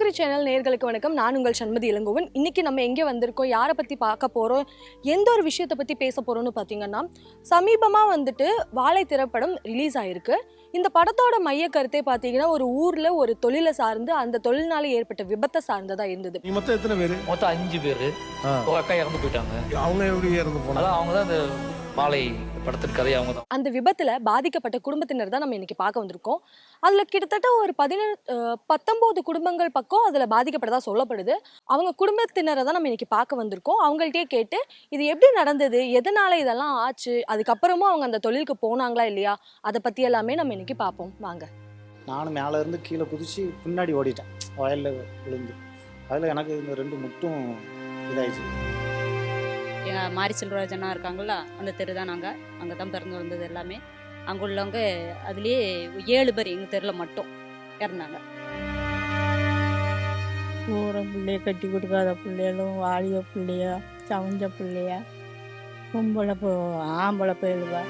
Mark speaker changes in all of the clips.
Speaker 1: Kukri channel நேர்களுக்கு வணக்கம் நான் உங்கள் சண்மதி இளங்கோவன் இன்னைக்கு நம்ம எங்கே வந்திருக்கோம் யாரை பற்றி பார்க்க போகிறோம் எந்த ஒரு விஷயத்தை பற்றி பேச போகிறோம்னு பார்த்தீங்கன்னா சமீபமாக வந்துட்டு வாழை திரைப்படம் ரிலீஸ் ஆகிருக்கு இந்த படத்தோட மைய கருத்தே பார்த்தீங்கன்னா ஒரு ஊரில் ஒரு தொழிலை சார்ந்து அந்த தொழில்னால ஏற்பட்ட விபத்தை சார்ந்ததாக இருந்தது
Speaker 2: மொத்தம் எத்தனை பேர்
Speaker 3: மொத்தம் அஞ்சு பேர் இறந்து போயிட்டாங்க
Speaker 2: அவங்க எப்படி இறந்து
Speaker 3: அவங்க தான் அந்த மாலை கதை அவங்க தான்
Speaker 1: அந்த விபத்துல பாதிக்கப்பட்ட குடும்பத்தினர் தான் நம்ம இன்னைக்கு பார்க்க வந்திருக்கோம் அதுல கிட்டத்தட்ட ஒரு பதினெட்டு பத்தொன்பது குடும்பங்கள் பக்கம் அதுல பாதிக்கப்பட்டதா சொல்லப்படுது அவங்க குடும்பத்தினரை தான் நம்ம இன்னைக்கு பார்க்க வந்திருக்கோம் அவங்கள்ட்டயே கேட்டு இது எப்படி நடந்தது எதனால இதெல்லாம் ஆச்சு அதுக்கப்புறமும் அவங்க அந்த தொழிலுக்கு போனாங்களா இல்லையா அதை பத்தி எல்லாமே நம்ம இன்னைக்கு பார்ப்போம் வாங்க
Speaker 2: நானும் மேலே இருந்து கீழே குதிச்சு பின்னாடி ஓடிட்டேன் வயல்ல விழுந்து அதுல எனக்கு இந்த ரெண்டு முட்டும் இதாயிடுச்சு
Speaker 4: மாரி செல்வராஜனா இருக்காங்களா அந்த தெரு தான் நாங்கள் அங்கே தான் பிறந்து வந்தது எல்லாமே அங்கே உள்ளவங்க அதுலேயே ஏழு பேர் எங்கள் தெருவில் மட்டும் இறந்தாங்க
Speaker 5: ஊற பிள்ளைய கட்டி கொடுக்காத பிள்ளைகளும் வாலிய பிள்ளைய சவஞ்ச பிள்ளைய பொம்பளை போ ஆம்பளை போயிடுவா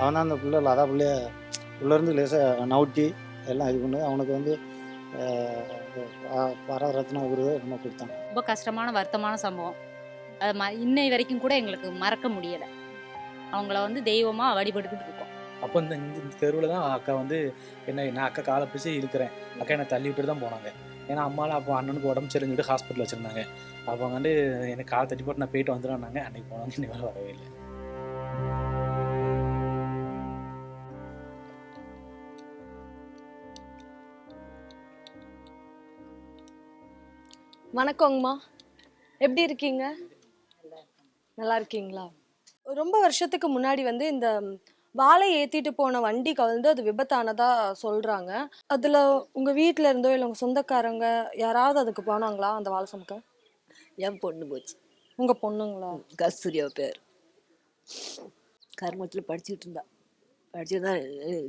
Speaker 2: அவனா அந்த பிள்ளை அதான் பிள்ளைய உள்ளேருந்து லேசாக நவுட்டி எல்லாம் இது பண்ணு அவனுக்கு வந்து பாரதரத்னா விருது நம்ம கொடுத்தாங்க
Speaker 4: ரொம்ப கஷ்டமான வருத்தமான சம்பவம் அது இன்னை வரைக்கும் கூட எங்களுக்கு மறக்க முடியலை அவங்கள வந்து தெய்வமாக வழிபட்டுக்கிட்டு இருக்கோம்
Speaker 2: அப்போ இந்த இந்த தெருவில் தான் அக்கா வந்து என்ன நான் அக்கா காலை பிடிச்சி இருக்கிறேன் அக்கா என்னை தள்ளி விட்டு தான் போனாங்க ஏன்னா அம்மாலாம் அப்போ அண்ணனுக்கு உடம்பு சரிஞ்சுட்டு ஹாஸ்பிட்டல் வச்சுருந்தாங்க அப்போ வந்து எனக்கு காலை தட்டி போட்டு நான் போயிட்டு நாங்கள் அன்றைக்கி போனாங்க இன்னும் வரவே இல்லை
Speaker 1: வணக்கங்கம்மா எப்படி இருக்கீங்க நல்லா இருக்கீங்களா ரொம்ப வருஷத்துக்கு முன்னாடி வந்து இந்த வாழை ஏற்றிட்டு போன வண்டி கவிழ்ந்து அது விபத்தானதாக சொல்கிறாங்க அதில் உங்கள் வீட்டில் இருந்தோ இல்லை உங்கள் சொந்தக்காரங்க யாராவது அதுக்கு போனாங்களா அந்த வாழை சமக்க
Speaker 6: என் பொண்ணு போச்சு
Speaker 1: உங்கள் பொண்ணுங்களா
Speaker 6: கஸ்தூரியா பேர் கர்மத்தில் படிச்சுட்டு இருந்தா படிச்சுட்டு தான்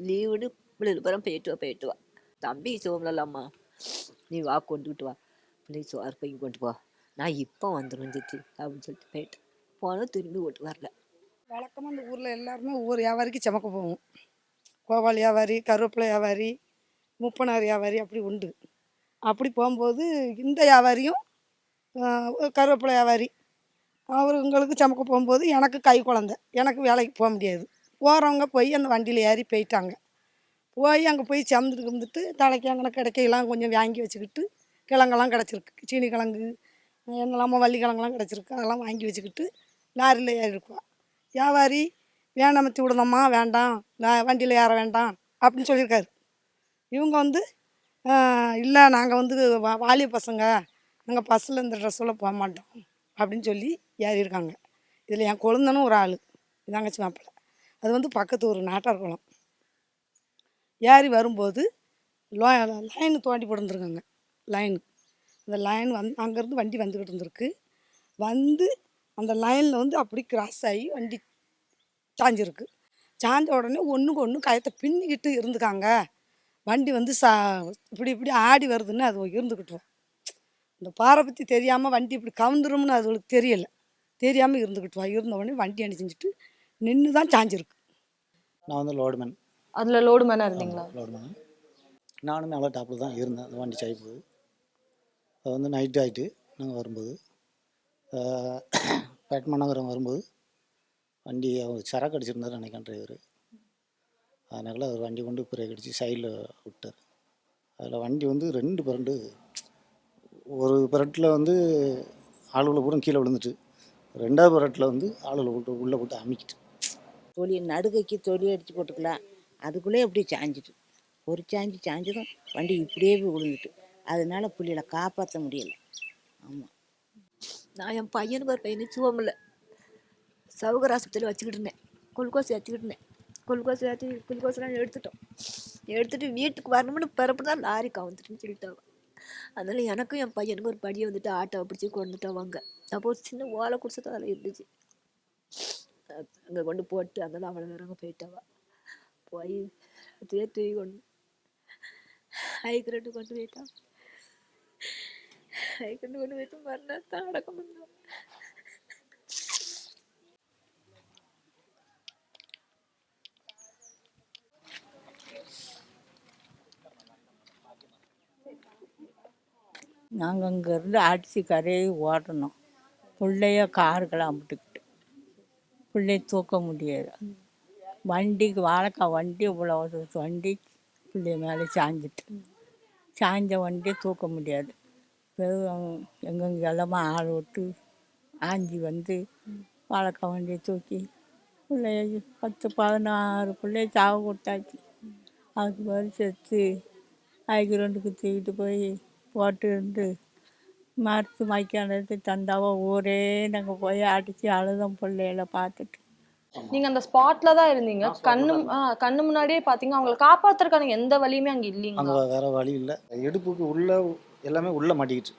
Speaker 6: லீவுன்னு பிள்ளைகள் போயிட்டு வா போயிட்டு வா தம்பி சோமலாம்மா நீ வா கொண்டுகிட்டு வா பிள்ளைக்கு சோறு போய் கொண்டு போ நான் இப்போ வந்துடும் சித்தி அப்படின்னு சொல்லிட்டு போயிட்டு போனால் திரும்பி ஓட்டு வரல
Speaker 7: வழக்கமாக இந்த ஊரில் எல்லாருமே ஒவ்வொரு வியாபாரிக்கும் சமக்க போவோம் கோவால் வியாபாரி கருவேப்பிலை வியாபாரி முப்பனார் வியாபாரி அப்படி உண்டு அப்படி போகும்போது இந்த வியாபாரியும் கருவேப்பிலை வியாபாரி அவருங்களுக்கு சமக்க போகும்போது எனக்கு கை குழந்த எனக்கு வேலைக்கு போக முடியாது போகிறவங்க போய் அந்த வண்டியில் ஏறி போயிட்டாங்க போய் அங்கே போய் சமந்துட்டு கும்பிட்டு தலைக்கு அங்கே கிடைக்கையெல்லாம் கொஞ்சம் வாங்கி வச்சுக்கிட்டு கிழங்கெல்லாம் கிடச்சிருக்கு சீனி கிழங்கு என்னெல்லாமோ வள்ளி கிழங்குலாம் கிடச்சிருக்கு அதெல்லாம் வாங்கி வச்சுக்கிட்டு லாரியில் ஏறிருக்குவோம் வியாபாரி வேண்டாமத்தி விடுதம்மா வேண்டாம் வண்டியில் ஏற வேண்டாம் அப்படின்னு சொல்லியிருக்காரு இவங்க வந்து இல்லை நாங்கள் வந்து வா வாலிய பசங்க நாங்கள் பஸ்ஸில் இந்த ட்ரெஸ்ஸில் போக மாட்டோம் அப்படின்னு சொல்லி ஏறியிருக்காங்க இதில் என் குழந்தனும் ஒரு ஆள் தங்கச்சி மாப்பிள்ளை அது வந்து பக்கத்து ஒரு நாட்டார் குளம் ஏறி வரும்போது லோ லைன் தோண்டி போட்டுருந்துருக்காங்க லைன் அந்த லைன் வந் அங்கேருந்து வண்டி வந்துக்கிட்டு இருந்திருக்கு வந்து அந்த லைனில் வந்து அப்படி கிராஸ் ஆகி வண்டி சாஞ்சிருக்கு சாஞ்ச உடனே ஒன்றுக்கு ஒன்று கயத்தை பின்னிக்கிட்டு இருந்துக்காங்க வண்டி வந்து சா இப்படி இப்படி ஆடி வருதுன்னு அது இருந்துக்கிட்டுரும் இந்த பாறை பற்றி தெரியாமல் வண்டி இப்படி கவுந்துரும்னு அதுகளுக்கு தெரியலை தெரியாமல் இருந்துக்கிட்டுவா இருந்த உடனே வண்டி அணிச்சிஞ்சிட்டு நின்று தான் சாஞ்சிருக்கு
Speaker 2: நான் வந்து லோடுமேன்
Speaker 1: அதில் லோடுமேனாக இருந்தீங்களா லோடுமேன்
Speaker 2: நானும் நல்லா டாப்பில் தான் இருந்தேன் அந்த வண்டி சாய்ப்பு அது வந்து நைட் ஆகிட்டு நாங்கள் வரும்போது பேட்மாநகரம் நகரம் வரும்போது வண்டி அவங்க சரக்கு அடிச்சிருந்தார் நினைக்கிறேன் டிரைவர் அதனால் அவர் வண்டி கொண்டு பிறகு அடித்து சைடில் விட்டார் அதில் வண்டி வந்து ரெண்டு பரண்டு ஒரு பரட்டில் வந்து ஆளுகளை கூட கீழே விழுந்துட்டு ரெண்டாவது பரட்டில் வந்து ஆளுகளை போட்டு உள்ளே போட்டு அமைக்கிட்டு
Speaker 6: தொழில் நடுகைக்கு தொழில் அடித்து போட்டுக்கலாம் அதுக்குள்ளே எப்படி சாஞ்சிட்டு ஒரு சாஞ்சி சாஞ்சதும் வண்டி இப்படியே விழுந்துட்டு அதனால பிள்ளைகளை காப்பாற்ற முடியல ஆமாம்
Speaker 8: நான் என் பையனுக்கு ஒரு பையனு சிவமில்ல சவுகர் ஆஸ்பத்திரியில் வச்சுக்கிட்டு இருந்தேன் குளுக்கோஸ் ஏற்றிக்கிட்டு இருந்தேன் குளுக்கோஸ் ஏற்றி குளுக்கோஸ்லாம் எடுத்துட்டோம் எடுத்துகிட்டு வீட்டுக்கு வரணும்னு பிறப்பு தான் லாரி கவுந்துட்டுன்னு சொல்லிட்டாங்க அதனால் எனக்கும் என் பையனுக்கும் ஒரு படியை வந்துட்டு ஆட்டோவை பிடிச்சி கொண்டுட்டு வாங்க அப்போ ஒரு சின்ன ஓலை குடிச்சதும் அதில் இருந்துச்சு அங்கே கொண்டு போட்டு அதெல்லாம் அவ்வளோ நேரம் போயிட்டாவா போய் அதுவே தூக்கி கொண்டு ஹைக்ரேட்டு கொண்டு போயிட்டான் நாங்க കൊണ്ട് இருந்து മരണത്താൻ
Speaker 5: நாங்கள் அடிச்சு கரையை ஓடணும் பிள்ளைய காருக்கெல்லாம் அமுட்டுக்கிட்டு பிள்ளைய தூக்க முடியாது வண்டிக்கு வாழைக்காய் வண்டி இவ்வளோ வண்டி பிள்ளைய மேலே சாஞ்சிட்டு சாஞ்ச வண்டியை தூக்க முடியாது வெறும் எங்கெங்க எல்லாமே ஆள் விட்டு ஆஞ்சி வந்து வாழைக்காய் வண்டியை தூக்கி பிள்ளைய பத்து பதினாறு பிள்ளைய சாவு கொடுத்தாச்சு அதுக்கு மாதிரி செத்து அதுக்கு ரெண்டுக்கு தூக்கிட்டு போய் போட்டு இருந்து மறுத்து மக்கானது தந்தாவோ ஊரே நாங்கள் போய் அடித்து அழுதம் பிள்ளையில பார்த்துட்டு
Speaker 1: நீங்கள் அந்த ஸ்பாட்டில் தான் இருந்தீங்க கண்ணு கண்ணு முன்னாடியே பார்த்தீங்கன்னா அவங்களை காப்பாற்றுறதுக்கான எந்த வழியுமே அங்கே இல்லைங்க
Speaker 2: வேறு வழி இல்லை இடுப்புக்கு உள்ள எல்லாமே உள்ளே மாட்டிக்கிட்டு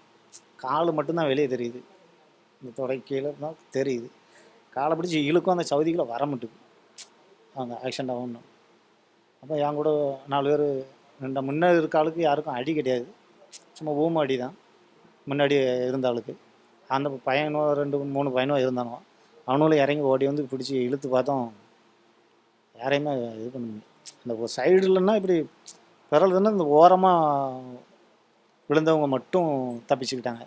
Speaker 2: கால் மட்டும்தான் வெளியே தெரியுது இந்த கீழே தான் தெரியுது காலை பிடிச்சி இழுக்கும் அந்த சவுதிக்குள்ளே வர மாட்டுக்கு அவங்க ஆக்சிடெண்ட் ஆகணும் அப்போ என் கூட நாலு பேர் ரெண்டு முன்னே இருக்க ஆளுக்கு யாருக்கும் அடி கிடையாது சும்மா ஊம அடி தான் முன்னாடி இருந்த ஆளுக்கு அந்த பையனோ ரெண்டு மூணு பையனோ இருந்தானோ அவனும் இறங்கி ஓடி வந்து பிடிச்சி இழுத்து பார்த்தோம் யாரையுமே இது பண்ண முடியும் இந்த சைடுலன்னா இப்படி தானே இந்த ஓரமாக விழுந்தவங்க மட்டும் தப்பிச்சுக்கிட்டாங்க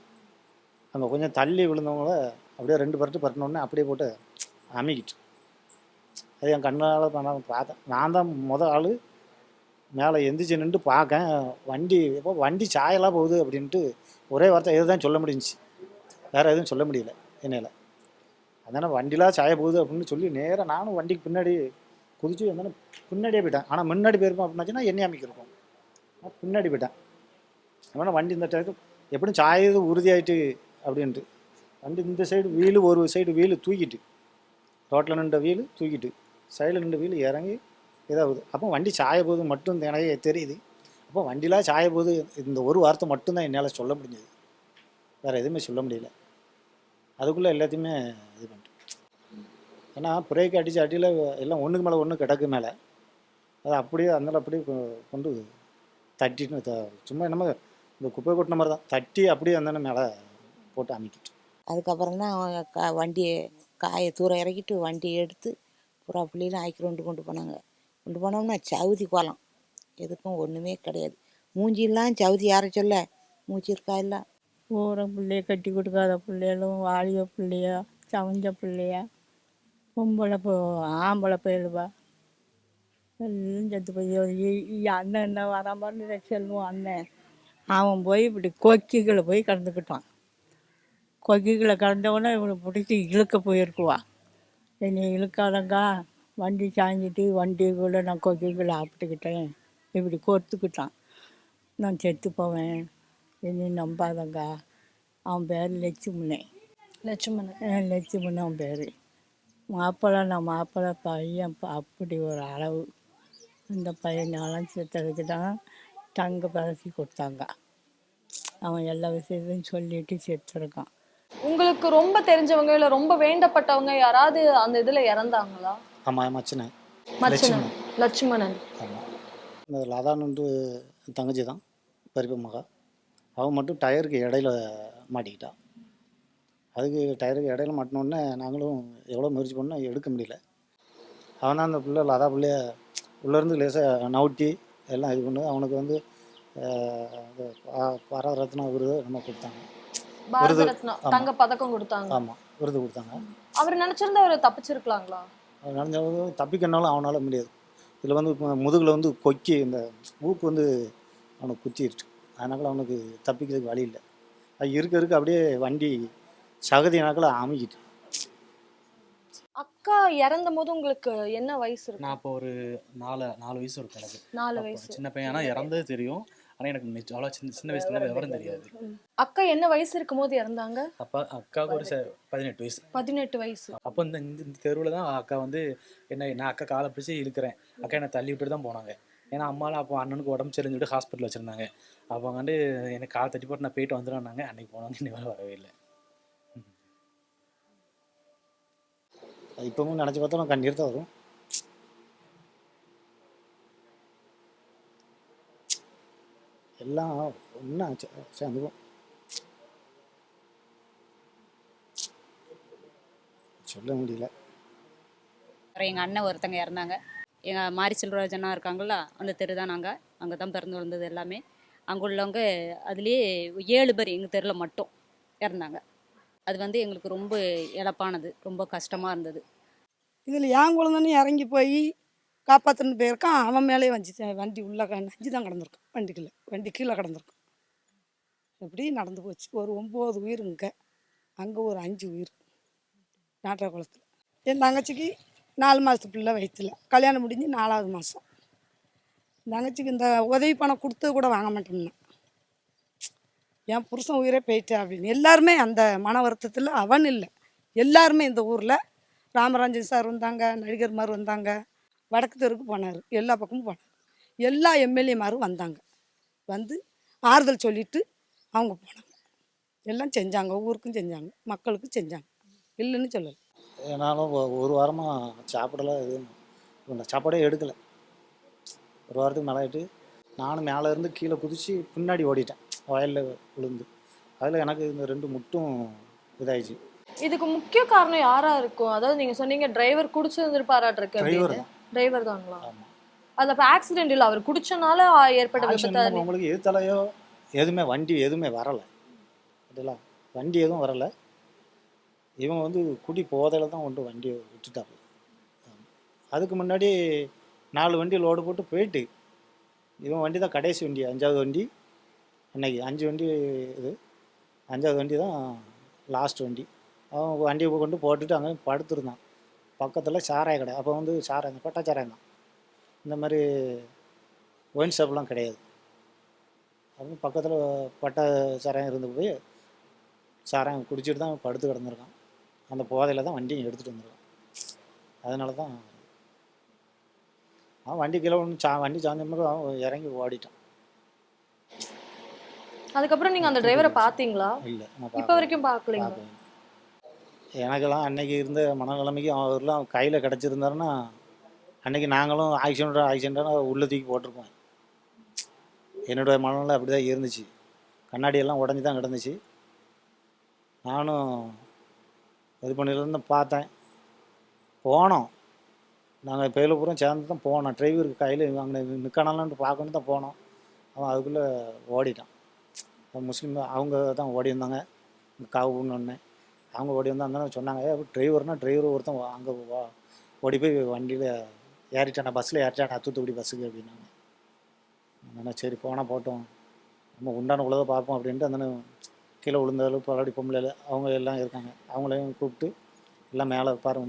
Speaker 2: அங்கே கொஞ்சம் தள்ளி விழுந்தவங்கள அப்படியே ரெண்டு பரட்டு பரட்டினோடனே அப்படியே போட்டு அமைக்கிட்டு அது என் கண்ணால் பண்ணாலும் பார்த்தேன் நான் தான் மொதல் ஆள் மேலே எந்திரிச்சு நின்று பார்க்கேன் வண்டி இப்போ வண்டி சாயலாக போகுது அப்படின்ட்டு ஒரே வார்த்தை இதை தான் சொல்ல முடிஞ்சிச்சு வேறு எதுவும் சொல்ல முடியல என்னையில் அதனால் வண்டிலாம் சாய போகுது அப்படின்னு சொல்லி நேராக நானும் வண்டிக்கு பின்னாடி குதிச்சு என்னென்னா பின்னாடியே போயிட்டேன் ஆனால் முன்னாடி போயிருப்போம் அப்படின்னாச்சுன்னா என்னை அமைக்கிருக்கும் பின்னாடி போயிட்டேன் ஏன்னா வண்டி இந்த டயத்து எப்படியும் சாயது உறுதியாயிட்டு அப்படின்ட்டு வண்டி இந்த சைடு வீலு ஒரு சைடு வீலு தூக்கிட்டு ரோட்டில் நின்ற வீல் தூக்கிட்டு சைடில் நின்ற வீல் இறங்கி இதாகுது அப்போ வண்டி சாய போது மட்டும் எனக்கு தெரியுது அப்போ வண்டிலாம் சாய போது இந்த ஒரு வார்த்தை மட்டும்தான் என்னால் சொல்ல முடிஞ்சது வேறு எதுவுமே சொல்ல முடியல அதுக்குள்ளே எல்லாத்தையுமே இது பண்ணிட்டு ஏன்னா பிரேக் அடித்து அடியில் எல்லாம் ஒன்றுக்கு மேலே ஒன்று கிடக்கு மேலே அது அப்படியே அந்த அப்படியே கொண்டு தட்டிட்டு சும்மா என்னமோ இந்த குப்பை கொட்டின மாதிரி தான் தட்டி அப்படியே அந்த மேலே போட்டு அமைக்கிட்டு
Speaker 6: அதுக்கப்புறம் தான் கா வண்டியை காயை தூரம் இறக்கிட்டு வண்டியை எடுத்து புறா புள்ளியில் ஆக்கி கொண்டு கொண்டு போனாங்க கொண்டு போனோம்னா சவுதி கோலம் எதுக்கும் ஒன்றுமே கிடையாது மூஞ்சிலாம் சவுதி யார சொல்ல மூஞ்சி இருக்கா இல்லை
Speaker 5: ஊற பிள்ளைய கட்டி கொடுக்காத பிள்ளைகளும் வாலிய பிள்ளையோ சவஞ்ச பிள்ளையா பொம்பளை போ ஆம்பளை போயிடுவா எல்லாம் செத்து போய் அண்ணன் என்ன மாதிரி செல்வோம் அண்ணன் அவன் போய் இப்படி கொக்கிகளை போய் கலந்துக்கிட்டான் கொக்கிகளை கலந்தவொடனே இவனை பிடிச்சி இழுக்க போயிருக்குவான் என்னை இழுக்காதங்கா வண்டி சாஞ்சிட்டு கூட நான் கொக்கிகளை ஆப்பிட்டுக்கிட்டேன் இப்படி கொடுத்துக்கிட்டான் நான் செத்து போவேன் என்னை நம்பாதங்கா அவன் பேர் லட்சுமணே
Speaker 1: லட்சுமணன்
Speaker 5: லட்சுமணன் அவன் பேர் மாப்பிள்ளை நான் மாப்பிள்ள பையன் அப்படி ஒரு அளவு இந்த பையனாலாம் செத்ததுக்கு தான் தங்க பரசி கொடுத்தாங்க அவன் எல்லா விஷயத்தையும் சொல்லிட்டு செத்துருக்கான்
Speaker 1: உங்களுக்கு ரொம்ப தெரிஞ்சவங்க இல்ல ரொம்ப வேண்டப்பட்டவங்க யாராவது அந்த இதுல இறந்தாங்களா
Speaker 2: ஆமா மச்சனன் லட்சுமணன் லதான் லதானு தங்கச்சி தான் பரிப்பு மகா அவன் மட்டும் டயருக்கு இடையில மாட்டிக்கிட்டான் அதுக்கு டயருக்கு இடையில மாட்டினோடனே நாங்களும் எவ்வளோ முயற்சி பண்ணோம் எடுக்க முடியல அவனா அந்த பிள்ளை லதா பிள்ளைய உள்ளேருந்து லேசாக நவுட்டி எல்லாம் இது பண்ணு அவனுக்கு வந்து பாரதரத்னா விருது நம்ம கொடுத்தாங்க
Speaker 1: விருது தங்க பதக்கம் கொடுத்தாங்க
Speaker 2: ஆமா விருது கொடுத்தாங்க
Speaker 1: அவர் நினைச்சிருந்தா அவர் தப்பிச்சிருக்கலாங்களா
Speaker 2: நினைஞ்சவங்க தப்பிக்கனாலும் அவனால முடியாது இதுல வந்து முதுகில் வந்து கொக்கி இந்த ஊக்கு வந்து அவனை குத்திருச்சு அதனால அவனுக்கு தப்பிக்கிறதுக்கு வழி இல்லை அது இருக்க இருக்க அப்படியே வண்டி சகதி நாக்கில் அமைக்கிட்டு
Speaker 1: அக்கா இறந்த போது உங்களுக்கு என்ன வயசு
Speaker 2: நான் இப்போ ஒரு நாலு நாலு வயசு இருக்கும் நாலு வயசு சின்ன பையனா இறந்தது தெரியும் ஆனால் எனக்கு அவ்வளோ சின்ன சின்ன வயசுல விவரம் தெரியாது
Speaker 1: அக்கா என்ன வயசு இருக்கும்போது இறந்தாங்க
Speaker 2: அப்பா அக்காவுக்கு ஒரு பதினெட்டு வயசு
Speaker 1: பதினெட்டு வயசு
Speaker 2: அப்போ இந்த இந்த தெருவில் தான் அக்கா வந்து என்ன நான் அக்கா காலை பிடிச்சி இழுக்கிறேன் அக்கா என்னை தள்ளி விட்டு தான் போனாங்க ஏன்னா அம்மாவில் அப்போ அண்ணனுக்கு உடம்பு சரிஞ்சுட்டு ஹாஸ்பிட்டல் வச்சுருந்தாங்க அப்போ வந்து எனக்கு காலை தட்டி போட்டு நான் போயிட்டு வந்துடுறாங்க அன்னைக்கு போனாங்க இனிமேல் வரவே இல்லை இப்போவும் நினச்சி பார்த்தா நான் கண்ணீர் தான் வரும் எல்லாம் ஒன்றா சேர்ந்துக்கும் சொல்ல முடியல
Speaker 4: அப்புறம் எங்கள் அண்ணன் ஒருத்தங்க இறந்தாங்க எங்கள் மாரி செல்வராஜனாக இருக்காங்களா அந்த தெரு தான் நாங்கள் அங்கே தான் பிறந்து வந்தது எல்லாமே அங்கே உள்ளவங்க அதுலேயே ஏழு பேர் எங்கள் தெருவில் மட்டும் இறந்தாங்க அது வந்து எங்களுக்கு ரொம்ப இழப்பானது ரொம்ப கஷ்டமாக இருந்தது
Speaker 7: இதில் என் குழந்தைன்னு இறங்கி போய் காப்பாற்றுன்னு போயிருக்கான் அவன் மேலேயே வஞ்சி வண்டி உள்ளே நஞ்சு தான் கிடந்திருக்கான் வண்டிக்குள்ளே வண்டி கீழே கிடந்திருக்கான் இப்படி நடந்து போச்சு ஒரு ஒம்பது உயிர் இங்கே அங்கே ஒரு அஞ்சு உயிர் நாட்டா குளத்தில் என் தங்கச்சிக்கு நாலு மாதத்து பிள்ளை வயிற்றில் கல்யாணம் முடிஞ்சு நாலாவது மாதம் தங்கச்சிக்கு இந்த உதவி பணம் கொடுத்து கூட வாங்க மாட்டோம்னா என் புருஷன் உயிரே போயிட்டு அப்படின்னு எல்லாருமே அந்த மன வருத்தத்தில் அவன் இல்லை எல்லாருமே இந்த ஊரில் ராமராஜன் சார் வந்தாங்க நடிகர் மாதிரி வந்தாங்க வடக்கு தெருக்கு போனார் எல்லா பக்கமும் போனார் எல்லா எம்எல்ஏமாரும் வந்தாங்க வந்து ஆறுதல் சொல்லிவிட்டு அவங்க போனாங்க எல்லாம் செஞ்சாங்க ஊருக்கும் செஞ்சாங்க மக்களுக்கும் செஞ்சாங்க இல்லைன்னு சொல்லலை
Speaker 2: என்னாலும் ஒரு வாரமாக சாப்பிடலாம் எதுவும் சாப்பாடே எடுக்கலை ஒரு வாரத்துக்கு மேலே ஆகிட்டு நானும் மேலே இருந்து கீழே குதித்து பின்னாடி ஓடிட்டேன் வயலில் விழுந்து அதில் எனக்கு இந்த ரெண்டு முட்டும் இதாயிடுச்சு
Speaker 1: இதுக்கு முக்கிய காரணம் யாரா இருக்கும் அதாவது நீங்க சொன்னீங்க டிரைவர் குடிச்சிருந்துருப்பாராட்டிருக்கு டிரைவர் தான் டிரைவர் தாங்களா அது அப்போ ஆக்சிடென்ட் இல்லை அவர் குடிச்சனால ஏற்பட்ட விபத்து
Speaker 2: உங்களுக்கு தலையோ எதுவுமே வண்டி எதுவுமே வரலை இல்லைங்களா வண்டி எதுவும் வரலை இவங்க வந்து குடி போதையில் தான் கொண்டு வண்டியை விட்டுட்டாங்க அதுக்கு முன்னாடி நாலு வண்டி லோடு போட்டு போயிட்டு இவன் வண்டி தான் கடைசி வண்டி அஞ்சாவது வண்டி அன்னைக்கு அஞ்சு வண்டி இது அஞ்சாவது வண்டி தான் லாஸ்ட் வண்டி அவன் வண்டியை கொண்டு போட்டுட்டு அங்கே படுத்துருந்தான் பக்கத்தில் சாராய கடை அப்போ வந்து சாராயம் பட்டா சாராயம் தான் இந்த மாதிரி ஒயின் ஷாப்லாம் கிடையாது அப்புறம் பக்கத்தில் பட்டா சாராயம் இருந்து போய் சாராயம் குடிச்சிட்டு தான் படுத்து கிடந்திருக்கான் அந்த போதையில் தான் வண்டியும் எடுத்துகிட்டு வந்திருக்கான் அதனால தான் அவன் வண்டி கிலோ ஒன்று சா வண்டி சாந்த மாதிரி அவன் இறங்கி ஓடிட்டான்
Speaker 1: அதுக்கப்புறம் நீங்கள் அந்த டிரைவரை பார்த்தீங்களா இல்லை இப்போ வரைக்கும் பார்க்கலீங்க
Speaker 2: எனக்கெல்லாம் அன்னைக்கு இருந்த மனநிலைமைக்கு அவர்லாம் கையில் கிடச்சிருந்தாருன்னா அன்னைக்கு நாங்களும் ஆக்சிடென்ட் ஆக்சிடென்ட்டான உள்ள தூக்கி போட்டிருக்கோம் என்னுடைய மனநிலை அப்படி தான் இருந்துச்சு கண்ணாடியெல்லாம் உடஞ்சி தான் கிடந்துச்சு நானும் இது பண்ணிலேருந்து பார்த்தேன் போனோம் நாங்கள் பெயலுபுரம் சேர்ந்து தான் போனோம் டிரைவருக்கு கையில் அங்கே நிற்கணும்னு பார்க்கணும் தான் போனோம் அவன் அதுக்குள்ளே ஓடிட்டான் முஸ்லீம் அவங்க தான் ஓடி இருந்தாங்க காவு பண்ணோன்னே அவங்க ஓடி வந்து அந்த சொன்னாங்க ஏ டிரைவர்னா டிரைவர் ஒருத்தன் அங்கே வா ஓடி போய் வண்டியில் ஏறிட்டானா பஸ்ஸில் ஏறிட்டானா தூத்துக்குடி பஸ்ஸுக்கு அப்படின்னாங்க அதனால் சரி போனால் போட்டோம் நம்ம உண்டான உள்ளதை பார்ப்போம் அப்படின்ட்டு அந்த கீழே விழுந்தாலும் பலாடி பொம்பளை அவங்க எல்லாம் இருக்காங்க அவங்களையும் கூப்பிட்டு எல்லாம் மேலே பாரு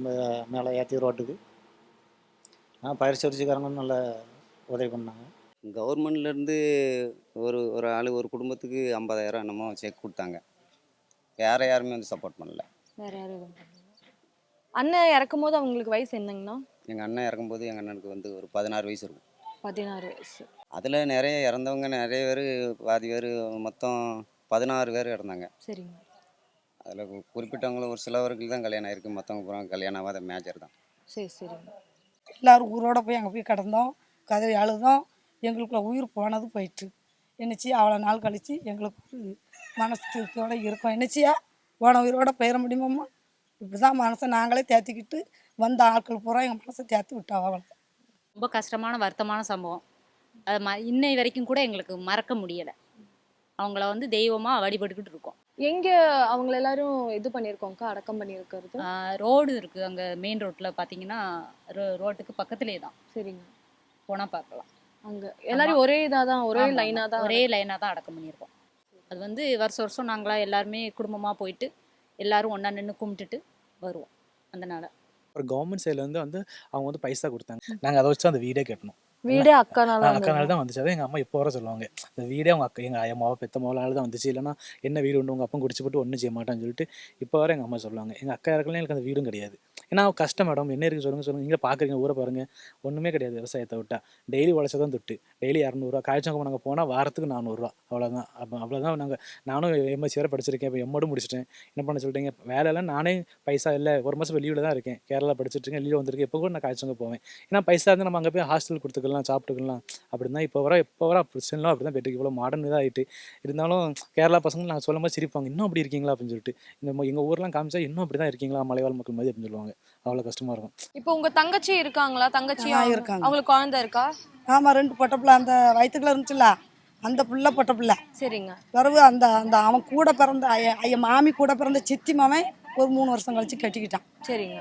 Speaker 2: மேலே ஏற்றி ரோட்டுக்கு ஆனால் பயிர் சரிச்சுக்காரங்களும் நல்லா உதவி பண்ணாங்க
Speaker 3: கவர்மெண்ட்லேருந்து ஒரு ஒரு ஆள் ஒரு குடும்பத்துக்கு ஐம்பதாயிரம் என்னமோ செக் கொடுத்தாங்க வேற யாருமே வந்து சப்போர்ட் பண்ணல
Speaker 1: வேற யாரும் அண்ணன் இறக்கும் போது அவங்களுக்கு வயசு என்னங்கண்ணா
Speaker 3: எங்கள் அண்ணன் இறக்கும்போது எங்கள் அண்ணனுக்கு வந்து ஒரு பதினாறு வயசு இருக்கும்
Speaker 1: பதினாறு வயசு
Speaker 3: அதில் நிறைய இறந்தவங்க நிறைய பேர் பாதி பேர் மொத்தம் பதினாறு பேர் இறந்தாங்க சரிங்க அதில் குறிப்பிட்டவங்களும் ஒரு சிலவர்களுக்கு தான் கல்யாணம் ஆயிருக்கு மற்றவங்க பூரா கல்யாணம் ஆகாத மேஜர் தான்
Speaker 1: சரி சரி
Speaker 7: எல்லாரும் ஊரோட போய் அங்கே போய் கிடந்தோம் கதை அழுதோம் எங்களுக்குள்ள உயிர் போனது போயிட்டு என்னச்சு அவ்வளோ நாள் கழிச்சு எங்களுக்கு மனசு திருப்தியோடு இருக்கோம் என்னச்சியா போன உயிரோட பெயர முடியுமாம்மா இப்படி தான் மனசை நாங்களே தேத்திக்கிட்டு வந்த ஆட்கள் பூரா எங்கள் மனசை தேத்தி விட்டோம் அவ்வளோ
Speaker 4: ரொம்ப கஷ்டமான வருத்தமான சம்பவம் அது ம இன்னை வரைக்கும் கூட எங்களுக்கு மறக்க முடியலை அவங்கள வந்து தெய்வமாக வழிபட்டுக்கிட்டு இருக்கோம்
Speaker 1: எங்க அவங்கள எல்லாரும் இது பண்ணியிருக்கோம்க்கா அடக்கம் பண்ணியிருக்கிறது
Speaker 4: ரோடு இருக்கு அங்க மெயின் ரோட்ல ரோ ரோட்டுக்கு பக்கத்துலயே தான் சரிங்க போனா பார்க்கலாம்
Speaker 1: அங்க எல்லாரும் ஒரே இதாக தான் ஒரே லைனா
Speaker 4: தான் ஒரே லைனாக தான் அடக்கம் பண்ணியிருக்கோம் அது வந்து வருஷ வருஷம் நாங்களாக எல்லாருமே குடும்பமாக போயிட்டு எல்லாரும் ஒன்றா நின்று கும்பிட்டுட்டு வருவோம் அதனால்
Speaker 2: அப்புறம் கவர்மெண்ட் சைடில் வந்து வந்து அவங்க வந்து பைசா கொடுத்தாங்க நாங்கள் அதை வச்சு அந்த வீடே கட்டணும் வீடே அக்கா அக்கானால தான் வந்துச்சு அதான் எங்கள் அம்மா இப்போ வர சொல்லுவாங்க இந்த வீடே அவங்க அக்கா எங்கள் அம்மாவை பெத்த மாவளால தான் வந்துச்சு இல்லைனா என்ன வீடு உண்டு உங்கள் அப்பா குடிச்சு போட்டு ஒன்றும் செய்ய மாட்டான்னு சொல்லிட்டு இப்போ வர எங்கள் அம்மா சொல்லுவாங்க எங்கள் அக்கா இருக்கலாம் எனக்கு அந்த வீடும் கிடையாது ஏன்னா கஷ்டம் மேடம் என்ன இருக்குன்னு சொல்லுங்கள் சொல்லுங்கள் நீங்கள் பார்க்குறீங்க ஊரை பாருங்கள் ஒன்றுமே கிடையாது விவசாயத்தை விட்டால் டெய்லி உழைச்சா தான் தொட்டு டெய்லி இரநூறுவா காய்ச்சவங்க நாங்கள் போனால் வாரத்துக்கு நானூறுரூவா அவ்வளோதான் அப்போ அவ்வளோதான் நாங்கள் நானும் எம்எஸ்சி வரை படிச்சிருக்கேன் இப்போ எம்மோடு முடிச்சிட்டேன் என்ன பண்ண சொல்லிட்டீங்க வேலையெல்லாம் நானே பைசா இல்லை ஒரு மாதம் லீவில் தான் இருக்கேன் கேரளா படிச்சிட்ருக்கேன் லீவ் வந்திருக்கு இப்போ கூட நான் காய்ச்சங்க போவேன் ஏன்னா பைசா இருந்து நம்ம அங்கே போய் ஹாஸ்டல் கொடுத்துக்கலாம் சாப்பிட்டுக்கலாம் தான் இப்போ வர இப்போ வர பிரச்சனைலாம் அப்படி தான் போயிட்டு இவ்வளோ மாடர்ன் இதாக ஆகிட்டு இருந்தாலும் கேரளா பசங்க நாங்கள் சொல்லும் போது சிரிப்பாங்க இன்னும் அப்படி இருக்கீங்களா அப்படின்னு சொல்லிட்டு இந்த எங்கள் ஊர்லாம் காமிச்சா இன்னும் அப்படி தான் இருக்கீங்களா மலைவாழ் மக்கள் மாதிரி அப்படின்னு சொல்லுவாங்க அவ்வளவு கஷ்டமா இருக்கும்
Speaker 1: இப்போ உங்க தங்கச்சி இருக்காங்களா தங்கச்சி இருக்காங்க. அவங்களுக்கு குழந்தை இருக்கா
Speaker 7: ஆமா ரெண்டு பொட்ட பிள்ளை அந்த வயிற்றுக்குள்ள இருந்துச்சுல்ல அந்த புள்ள பொட்ட பிள்ளை சரிங்க பிறகு அந்த அந்த அவன் கூட பிறந்த ஐய- மாமி கூட பிறந்த சித்தி மாமன் ஒரு மூணு வருஷம் கழிச்சு கட்டிக்கிட்டான் சரிங்க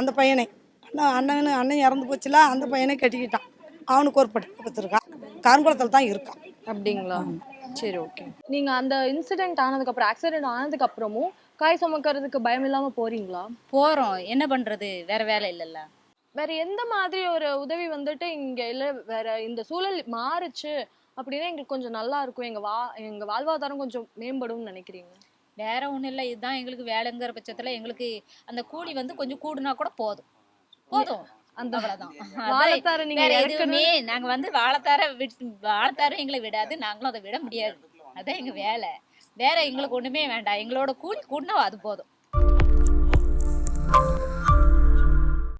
Speaker 7: அந்த பையனை அண்ணன் அண்ணன் அண்ணன் இறந்து போச்சுல அந்த பையனை கட்டிக்கிட்டான் அவனுக்கு ஒரு பட்டு பத்திருக்கான் கருங்குளத்தில் தான் இருக்கான்
Speaker 1: அப்படிங்களா சரி ஓகே நீங்க அந்த இன்சிடென்ட் ஆனதுக்கு அப்புறம் ஆக்சிடென்ட் ஆனதுக்கு அப்புறமும் காய் சமைக்கிறதுக்கு பயம் இல்லாம போறீங்களா
Speaker 4: போறோம் என்ன பண்றது வேற வேலை இல்லைல்ல
Speaker 1: வேற எந்த மாதிரி ஒரு உதவி வந்துட்டு இங்க இல்ல வேற இந்த சூழல் மாறுச்சு அப்படின்னா எங்களுக்கு கொஞ்சம் நல்லா இருக்கும் எங்க வா எங்க வாழ்வாதாரம் கொஞ்சம் மேம்படும்னு நினைக்கிறீங்க
Speaker 4: வேற ஒண்ணும் இல்ல இதுதான் எங்களுக்கு வேலைங்கிற பட்சத்துல எங்களுக்கு அந்த கூலி வந்து கொஞ்சம் கூடுனா கூட போதும் போதும் அந்த
Speaker 1: வாழைத்தார
Speaker 4: நீங்க எதுக்குமே நாங்க வந்து வாழைத்தார விட் வாழைத்தாரும் எங்களை விடாது நாங்களும் அதை விட முடியாது அதான் எங்க வேலை வேற எங்களுக்கு ஒண்ணுமே வேண்டாம் எங்களோட கூலி கூடனா அது போதும்